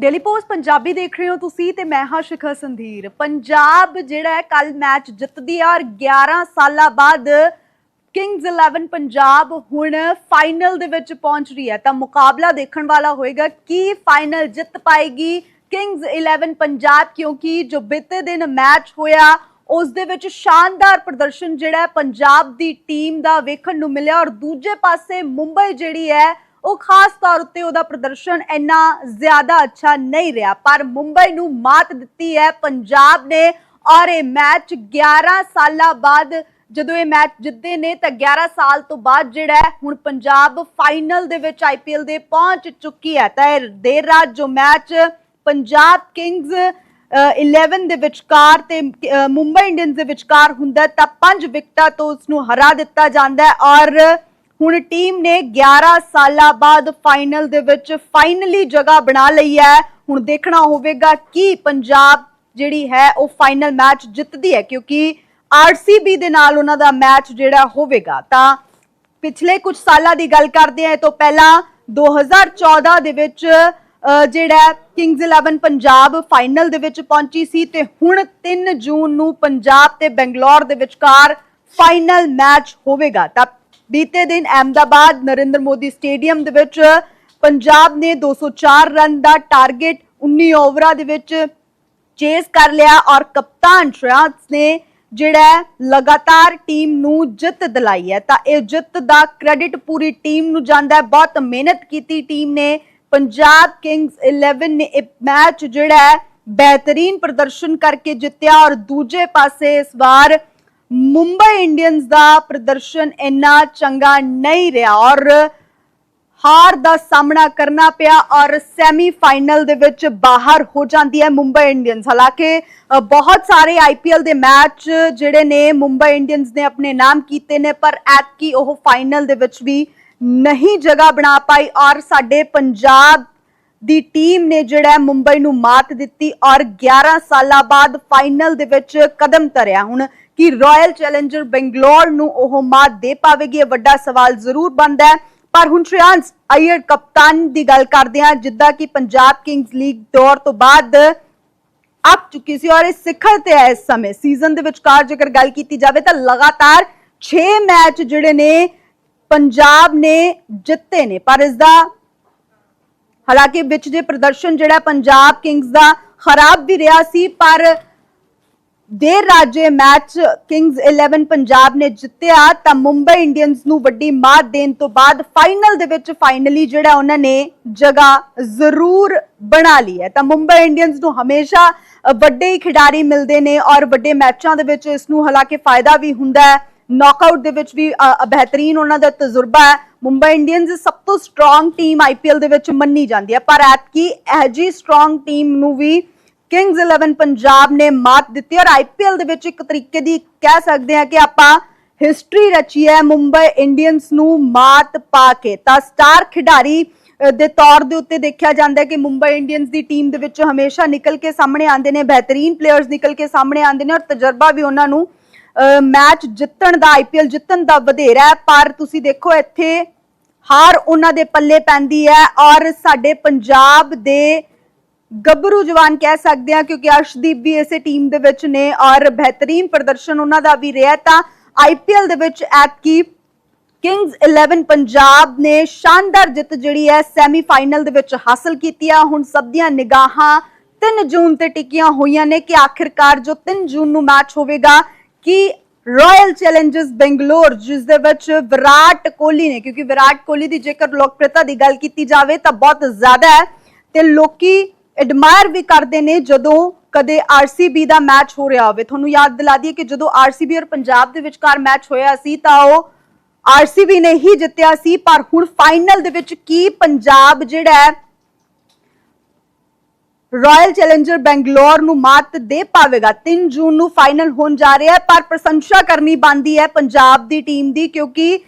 Daily post Punjabi ਦੇਖ ਰਹੇ ਹੋ ਤੁਸੀਂ ਤੇ ਮੈਂ ਹਾਂ ਸ਼ਿਖਰ ਸੰਧੀਰ। ਪੰਜਾਬ ਜਿਹੜਾ ਹੈ ਕੱਲ ਮੈਚ ਜਿੱਤਦੀ ਆ ਔਰ 11 ਸਾਲਾਂ ਬਾਅਦ ਕਿੰਗਜ਼ 11 ਪੰਜਾਬ ਹੁਣ ਫਾਈਨਲ ਦੇ ਵਿੱਚ ਪਹੁੰਚ ਰਹੀ ਹੈ। ਤਾਂ ਮੁਕਾਬਲਾ ਦੇਖਣ ਵਾਲਾ ਹੋਏਗਾ ਕੀ ਫਾਈਨਲ ਜਿੱਤ ਪਾਏਗੀ ਕਿੰਗਜ਼ 11 ਪੰਜਾਬ, ਕਿਉਂਕਿ ਜੋ ਬੀਤੇ ਦਿਨ ਮੈਚ ਹੋਇਆ, ਉਸ ਦੇ ਵਿੱਚ ਸ਼ਾਨਦਾਰ ਪ੍ਰਦਰਸ਼ਨ ਜਿਹੜਾ ਪੰਜਾਬ ਦੀ ਟੀਮ ਦਾ ਵੇਖਣ ਨੂੰ ਮਿਲਿਆ ਔਰ ਦੂਜੇ ਪਾਸੇ ਮੁੰਬਈ ਜਿਹੜੀ ਹੈ ਉਹ ਖਾਸ ਤੌਰ ਉੱਤੇ ਉਹਦਾ ਪ੍ਰਦਰਸ਼ਨ ਇੰਨਾ ਜ਼ਿਆਦਾ ਅੱਛਾ ਨਹੀਂ ਰਿਹਾ ਪਰ ਮੁੰਬਈ ਨੂੰ ਮਾਤ ਦਿੱਤੀ ਹੈ। ਪੰਜਾਬ ਨੇ ਔਰ ਇਹ ਮੈਚ 11 ਸਾਲਾਂ ਬਾਅਦ ਜਦੋਂ ਇਹ ਮੈਚ ਜਿੱਤੇ ਨੇ ਤਾਂ 11 ਸਾਲ ਤੋਂ ਬਾਅਦ ਜਿਹੜਾ ਹੁਣ ਪੰਜਾਬ ਫਾਈਨਲ ਦੇ ਵਿੱਚ ਆਈਪੀਐਲ ਦੇ ਪਹੁੰਚ ਚੁੱਕੀ ਹੈ। ਤਾਂ ਇਹ ਦੇਰ ਰਾਤ ਜੋ ਮੈਚ ਪੰਜਾਬ ਕਿੰਗਜ਼ ਅ, 11 ਦੇ ਵਿਚਕਾਰ ਤੇ ਮੁੰਬਈ ਇੰਡੀਅਨਸ ਦੇ ਵਿਚਕਾਰ ਹੁੰਦਾ ਤਾਂ ਪੰਜ ਵਿਕਟਾਂ ਤੋਂ ਉਸ ਨੂੰ ਹਰਾ ਦਿੱਤਾ ਜਾਂਦਾ ਹੈ ਔਰ ਹੁਣ ਟੀਮ ਨੇ 11 ਸਾਲਾਂ ਬਾਅਦ ਫਾਈਨਲ ਦੇ ਵਿੱਚ ਫਾਈਨਲੀ ਜਗ੍ਹਾ ਬਣਾ ਲਈ ਹੈ। ਹੁਣ ਦੇਖਣਾ ਹੋਵੇਗਾ ਕਿ ਪੰਜਾਬ ਜਿਹੜੀ ਹੈ ਉਹ ਫਾਈਨਲ ਮੈਚ ਜਿੱਤਦੀ ਹੈ, ਕਿਉਂਕਿ ਆਰਸੀਬੀ ਦੇ ਨਾਲ ਉਹਨਾਂ ਦਾ ਮੈਚ ਜਿਹੜਾ ਹੋਵੇਗਾ। ਤਾਂ ਪਿਛਲੇ ਕੁਝ ਸਾਲਾਂ ਦੀ ਗੱਲ ਕਰਦੇ ਆ ਇਹ ਤੋਂ ਪਹਿਲਾਂ 2014 ਦੇ ਵਿੱਚ ਜਿਹੜਾ ਕਿੰਗਜ਼ 11 ਪੰਜਾਬ ਫਾਈਨਲ ਦੇ ਵਿੱਚ ਪਹੁੰਚੀ ਸੀ ਤੇ ਹੁਣ 3 ਜੂਨ ਨੂੰ ਪੰਜਾਬ ਤੇ ਬੰਗਲੌਰ ਦੇ ਵਿਚਕਾਰ ਫਾਈਨਲ ਮੈਚ ਹੋਵੇਗਾ। ਤਾਂ ਬੀਤੇ ਦਿਨ ਅਹਿਮਦਾਬਾਦ ਨਰਿੰਦਰ ਮੋਦੀ ਸਟੇਡੀਅਮ ਦੇ ਵਿੱਚ ਪੰਜਾਬ ਨੇ 204 ਰਨ ਦਾ ਟਾਰਗੇਟ 19 ਓਵਰਾਂ ਦੇ ਵਿੱਚ ਚੇਸ ਕਰ ਲਿਆ ਔਰ ਕਪਤਾਨ ਸ਼੍ਰੇਆਂਸ ਨੇ ਜਿਹੜਾ ਲਗਾਤਾਰ ਟੀਮ ਨੂੰ ਜਿੱਤ ਦਿਲਾਈ ਹੈ। ਤਾਂ ਇਹ ਜਿੱਤ ਦਾ ਕ੍ਰੈਡਿਟ ਪੂਰੀ ਟੀਮ ਨੂੰ ਜਾਂਦਾ ਹੈ। ਬਹੁਤ ਮਿਹਨਤ ਕੀਤੀ ਟੀਮ ਨੇ। ਪੰਜਾਬ ਕਿੰਗਸ 11 ਨੇ ਇਹ ਮੈਚ ਜਿਹੜਾ ਹੈ ਬਿਹਤਰੀਨ ਪ੍ਰਦਰਸ਼ਨ ਕਰਕੇ ਜਿੱਤਿਆ ਔਰ ਦੂਜੇ ਪਾਸੇ ਇਸ ਵਾਰ ਮੁੰਬਈ ਇੰਡੀਅਨਸ ਦਾ ਪ੍ਰਦਰਸ਼ਨ ਇੰਨਾ ਚੰਗਾ ਨਹੀਂ ਰਿਹਾ ਔਰ ਹਾਰ ਦਾ ਸਾਹਮਣਾ ਕਰਨਾ ਪਿਆ ਔਰ ਸੈਮੀਫਾਈਨਲ ਦੇ ਵਿੱਚ ਬਾਹਰ ਹੋ ਜਾਂਦੀ ਹੈ ਮੁੰਬਈ ਇੰਡੀਅਨਸ ਹਾਲਾਂਕਿ ਬਹੁਤ ਸਾਰੇ ਆਈਪੀਐਲ ਦੇ ਮੈਚ ਜਿਹੜੇ ਨੇ ਮੁੰਬਈ ਇੰਡੀਅਨਸ ਨੇ ਆਪਣੇ ਨਾਮ ਕੀਤੇ ਨੇ, ਪਰ ਐਤਕੀ ਉਹ ਫਾਈਨਲ ਦੇ ਵਿੱਚ ਵੀ ਨਹੀਂ ਜਗ੍ਹਾ ਬਣਾ ਪਾਈ ਔਰ ਸਾਡੇ ਪੰਜਾਬ ਦੀ ਟੀਮ ਨੇ ਜਿਹੜਾ ਮੁੰਬਈ ਨੂੰ ਮਾਤ ਦਿੱਤੀ ਔਰ 11 ਸਾਲਾਂ ਬਾਅਦ ਫਾਈਨਲ ਦੇ ਵਿੱਚ ਕਦਮ ਧਰਿਆ। ਹੁਣ ਕਿ ਰਾਇਲ ਚੈਲੰਜਰ ਬੰਗਲੌਰ ਨੂੰ ਉਹ ਮਾਤ ਦੇ ਪਾਵੇਗੀ, ਇਹ ਵੱਡਾ ਸਵਾਲ ਜ਼ਰੂਰ ਬਣਦਾ ਹੈ। ਪਰ ਹੁਣ ਸ਼੍ਰਿਆਂਸ ਅਈਰ ਕਪਤਾਨ ਦੀ ਗੱਲ ਕਰਦੇ ਹਾਂ, ਜਿੱਦਾਂ ਕਿ ਪੰਜਾਬ ਕਿੰਗਸ ਲੀਗ ਦੌਰ ਤੋਂ ਬਾਅਦ ਅੱਕ ਚੁੱਕੀ ਸੀ ਔਰ ਇਹ ਸਿਖਰ ਤੇ ਹੈ ਇਸ ਸਮੇਂ ਸੀਜ਼ਨ ਦੇ ਵਿਚਕਾਰ ਜੇਕਰ ਗੱਲ ਕੀਤੀ ਜਾਵੇ ਤਾਂ ਲਗਾਤਾਰ 6 ਮੈਚ ਜਿਹੜੇ ਨੇ, ਪੰਜਾਬ ਨੇ ਜਿੱਤੇ ਨੇ। ਪਰ ਇਸ ਦਾ ਹਾਲਾਂਕਿ ਵਿੱਚ ਜੇ ਪ੍ਰਦਰਸ਼ਨ ਜਿਹੜਾ ਪੰਜਾਬ ਕਿੰਗਸ ਦਾ ਖਰਾਬ ਵੀ ਰਿਹਾ ਸੀ, ਪਰ ਦੇਰ ਰਾਜੇ ਮੈਚ ਕਿੰਗਸ 11 ਪੰਜਾਬ ਨੇ ਜਿੱਤਿਆ, ਤਾਂ ਮੁੰਬਈ ਇੰਡੀਅਨਸ ਨੂੰ ਵੱਡੀ ਮਾਤ ਦੇਣ ਤੋਂ ਬਾਅਦ ਫਾਈਨਲ ਦੇ ਵਿੱਚ ਫਾਈਨਲੀ ਜਿਹੜਾ ਉਹਨਾਂ ਨੇ ਜਗ੍ਹਾ ਜ਼ਰੂਰ ਬਣਾ ਲਈ ਹੈ। ਤਾਂ ਮੁੰਬਈ ਇੰਡੀਅਨਸ ਨੂੰ ਹਮੇਸ਼ਾ ਵੱਡੇ ਹੀ ਖਿਡਾਰੀ ਮਿਲਦੇ ਨੇ ਔਰ ਵੱਡੇ ਮੈਚਾਂ ਦੇ ਵਿੱਚ ਇਸ ਨੂੰ ਹਾਲਾਂਕਿ ਫਾਇਦਾ ਵੀ ਹੁੰਦਾ ਹੈ। ਨੌਕਆਊਟ ਦੇ ਵਿੱਚ ਵੀ ਬਿਹਤਰੀਨ ਉਹਨਾਂ ਦਾ ਤਜਰਬਾ ਹੈ। ਮੁੰਬਈ ਇੰਡੀਅਨਸ ਸਭ ਤੋਂ ਸਟਰੋਂਗ ਟੀਮ ਆਈਪੀਐਲ ਦੇ ਵਿੱਚ ਮੰਨੀ ਜਾਂਦੀ ਹੈ। ਪਰ ਐਤਕੀ ਇਹ ਜੀ ਸਟਰੋਂਗ ਟੀਮ ਨੂੰ ਵੀ ਕਿੰਗਸ 11 ਪੰਜਾਬ ਨੇ ਮਾਤ ਦਿੱਤੀ ਔਰ ਆਈਪੀਐਲ ਦੇ ਵਿੱਚ ਇੱਕ ਤਰੀਕੇ ਦੀ ਕਹਿ ਸਕਦੇ ਹਾਂ ਕਿ ਆਪਾਂ ਹਿਸਟਰੀ ਰਚੀ ਹੈ ਮੁੰਬਈ ਇੰਡੀਅਨਸ ਨੂੰ ਮਾਤ ਪਾ ਕੇ। ਤਾਂ ਸਟਾਰ ਖਿਡਾਰੀ ਦੇ ਤੌਰ ਦੇ ਉੱਤੇ ਦੇਖਿਆ ਜਾਂਦਾ ਹੈ ਕਿ ਮੁੰਬਈ ਇੰਡੀਅਨਸ ਦੀ ਟੀਮ ਦੇ ਵਿੱਚੋਂ ਹਮੇਸ਼ਾ ਨਿਕਲ ਕੇ ਸਾਹਮਣੇ ਆਉਂਦੇ ਨੇ, ਬਿਹਤਰੀਨ ਪਲੇਅਰਸ ਨਿਕਲ ਕੇ ਸਾਹਮਣੇ ਆਉਂਦੇ ਨੇ ਔਰ ਤਜਰਬਾ ਵੀ ਉਹਨਾਂ ਨੂੰ ਮੈਚ ਜਿੱਤਣ ਦਾ ਆਈਪੀਐਲ ਜਿੱਤਣ ਦਾ ਵਧੇਰਾ ਹੈ, ਪਰ ਤੁਸੀਂ ਦੇਖੋ ਇੱਥੇ ਹਾਰ ਉਹਨਾਂ ਦੇ ਪੱਲੇ ਪੈਂਦੀ ਹੈ ਔਰ ਸਾਡੇ ਪੰਜਾਬ ਦੇ ਗੱਭਰੂ ਜਵਾਨ ਕਹਿ ਸਕਦੇ ਆ ਕਿਉਂਕਿ ਅਰਸ਼ਦੀਪ ਵੀ ਇਸੇ ਟੀਮ ਦੇ ਵਿੱਚ ਨੇ ਔਰ ਬਿਹਤਰੀਨ ਪ੍ਰਦਰਸ਼ਨ ਉਹਨਾਂ ਦਾ ਵੀ ਰਿਹਾ ਤਾਂ ਆਈਪੀਐਲ ਦੇ ਵਿੱਚ ਐਤਕੀ ਕਿੰਗਸ 11 ਪੰਜਾਬ ਨੇ ਸ਼ਾਨਦਾਰ ਜਿੱਤ ਜਿਹੜੀ ਹੈ ਸੈਮੀਫਾਈਨਲ ਦੇ ਵਿੱਚ ਹਾਸਲ ਕੀਤੀ ਆ। ਹੁਣ ਸਭ ਦੀਆਂ ਨਿਗਾਹਾਂ 3 ਜੂਨ ਤੇ ਟਿਕੀਆਂ ਹੋਈਆਂ ਨੇ ਕਿ ਆਖਿਰਕਾਰ ਜੋ 3 ਜੂਨ ਨੂੰ ਮੈਚ ਹੋਵੇਗਾ ਕਿ ਰਾਇਲ ਚੈਲੰਜਰਸ ਬੈਂਗਲੌਰ ਜਿਸ ਦੇ ਵਿੱਚ ਵਿਰਾਟ ਕੋਹਲੀ ਨੇ, ਕਿਉਂਕਿ ਵਿਰਾਟ ਕੋਹਲੀ ਦੀ ਜੇਕਰ ਲੋਕਪ੍ਰਿਯਤਾ ਦੀ ਗੱਲ ਕੀਤੀ ਜਾਵੇ ਤਾਂ ਬਹੁਤ ਜ਼ਿਆਦਾ ਹੈ ਤੇ ਲੋਕੀ ਐਡਮਾਇਰ ਵੀ ਕਰਦੇ ਨੇ ਜਦੋਂ ਕਦੇ ਆਰਸੀਬੀ ਦਾ ਮੈਚ ਹੋ ਰਿਹਾ ਹੋਵੇ। ਤੁਹਾਨੂੰ ਯਾਦ ਦਿਲਾ ਦਈਏ ਕਿ ਜਦੋਂ ਆਰਸੀਬੀ ਔਰ ਪੰਜਾਬ ਦੇ ਵਿਚਕਾਰ ਮੈਚ ਹੋਇਆ ਸੀ ਤਾਂ ਉਹ ਆਰਸੀਬੀ ਨੇ ਹੀ ਜਿੱਤਿਆ ਸੀ, ਪਰ ਹੁਣ ਫਾਈਨਲ ਦੇ ਵਿੱਚ ਕੀ ਪੰਜਾਬ ਜਿਹੜਾ ਹੈ ਰਾਇਲ ਚੈਲੰਜਰ ਬੈਂਗਲੌਰ ਨੂੰ ਮਾਤ ਦੇ ਪਾਵੇਗਾ। 3 ਜੂਨ ਨੂੰ ਫਾਈਨਲ ਹੋਣ ਜਾ ਰਿਹਾ ਹੈ, ਪਰ ਪ੍ਰਸ਼ੰਸਾ ਕਰਨੀ ਬਣਦੀ ਹੈ ਪੰਜਾਬ ਦੀ ਟੀਮ ਦੀ, ਕਿਉਂਕਿ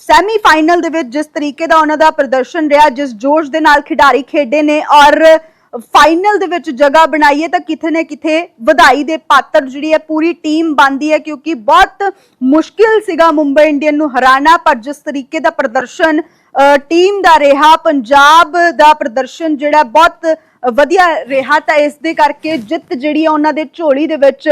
ਸੈਮੀ ਫਾਈਨਲ ਦੇ ਵਿੱਚ ਜਿਸ ਤਰੀਕੇ ਦਾ ਉਹਨਾਂ ਦਾ ਪ੍ਰਦਰਸ਼ਨ ਰਿਹਾ, ਜਿਸ ਜੋਸ਼ ਦੇ ਨਾਲ ਖਿਡਾਰੀ ਖੇਡੇ ਨੇ ਔਰ ਫਾਈਨਲ ਦੇ ਵਿੱਚ ਜਗ੍ਹਾ ਬਣਾਈ ਹੈ ਤਾਂ ਕਿਥੇ ਨਾ ਕਿਥੇ ਵਧਾਈ ਦੇ ਪਾਤਰ ਜਿਹੜੀ ਹੈ ਪੂਰੀ ਟੀਮ ਬਣਦੀ ਹੈ ਕਿਉਂਕਿ ਬਹੁਤ ਮੁਸ਼ਕਿਲ ਸੀਗਾ ਮੁੰਬਈ ਇੰਡੀਅਨ ਨੂੰ ਹਰਾਣਾ ਪਰ ਜਿਸ ਤਰੀਕੇ ਦਾ ਪ੍ਰਦਰਸ਼ਨ ਟੀਮ ਦਾ ਰਿਹਾ, ਪੰਜਾਬ ਦਾ ਪ੍ਰਦਰਸ਼ਨ ਜਿਹੜਾ ਬਹੁਤ ਵਧੀਆ ਰਿਹਾ ਤਾਂ ਇਸ ਦੇ ਕਰਕੇ ਜਿੱਤ ਜਿਹੜੀ ਹੈ ਉਹਨਾਂ ਦੇ ਝੋਲੀ ਦੇ ਵਿੱਚ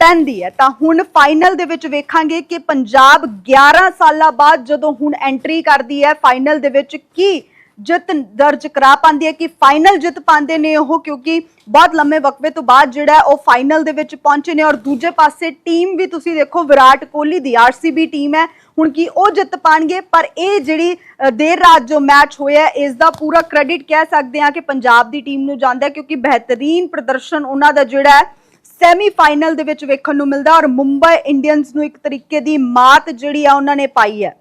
ਪੈਂਦੀ ਹੈ। ਤਾਂ ਹੁਣ ਫਾਈਨਲ ਦੇ ਵਿੱਚ ਵੇਖਾਂਗੇ ਕਿ ਪੰਜਾਬ 11 ਸਾਲਾਂ ਬਾਅਦ ਜਦੋਂ ਹੁਣ ਐਂਟਰੀ ਕਰਦੀ ਹੈ ਫਾਈਨਲ ਦੇ ਵਿੱਚ ਕੀ ਜਿੱਤ ਦਰਜ ਕਰਾ ਪਾਉਂਦੀ ਹੈ ਕਿ ਫਾਈਨਲ ਜਿੱਤ ਪਾਉਂਦੇ ਨੇ ਉਹ ਕਿਉਂਕਿ ਬਹੁਤ ਲੰਮੇ ਵਕਫੇ ਤੋਂ ਬਾਅਦ ਜਿਹੜਾ ਉਹ ਫਾਈਨਲ ਦੇ ਵਿੱਚ ਪਹੁੰਚੇ ਨੇ ਔਰ ਦੂਜੇ ਪਾਸੇ ਟੀਮ ਵੀ ਤੁਸੀਂ ਦੇਖੋ ਵਿਰਾਟ ਕੋਹਲੀ ਦੀ ਆਰਸੀਬੀ ਟੀਮ ਹੈ। ਹੁਣ ਕੀ ਉਹ ਜਿੱਤ ਪਾਣਗੇ? ਪਰ ਇਹ ਜਿਹੜੀ ਦੇਰ ਰਾਤ ਜੋ ਮੈਚ ਹੋਇਆ ਹੈ, ਇਸ ਦਾ ਪੂਰਾ ਕ੍ਰੈਡਿਟ ਕਹਿ ਸਕਦੇ ਹਾਂ ਕਿ ਪੰਜਾਬ ਦੀ ਟੀਮ ਨੂੰ ਜਾਂਦਾ ਕਿਉਂਕਿ ਬਿਹਤਰੀਨ ਪ੍ਰਦਰਸ਼ਨ ਉਹਨਾਂ ਦਾ ਜਿਹੜਾ ਹੈ ਸੈਮੀ ਫਾਈਨਲ ਦੇ ਵਿੱਚ ਵੇਖਣ ਨੂੰ ਮਿਲਦਾ ਔਰ ਮੁੰਬਈ ਇੰਡੀਅਨਸ ਨੂੰ ਇੱਕ ਤਰੀਕੇ ਦੀ ਮਾਤ ਜਿਹੜੀ ਆ ਉਹਨਾਂ ਨੇ ਪਾਈ ਹੈ।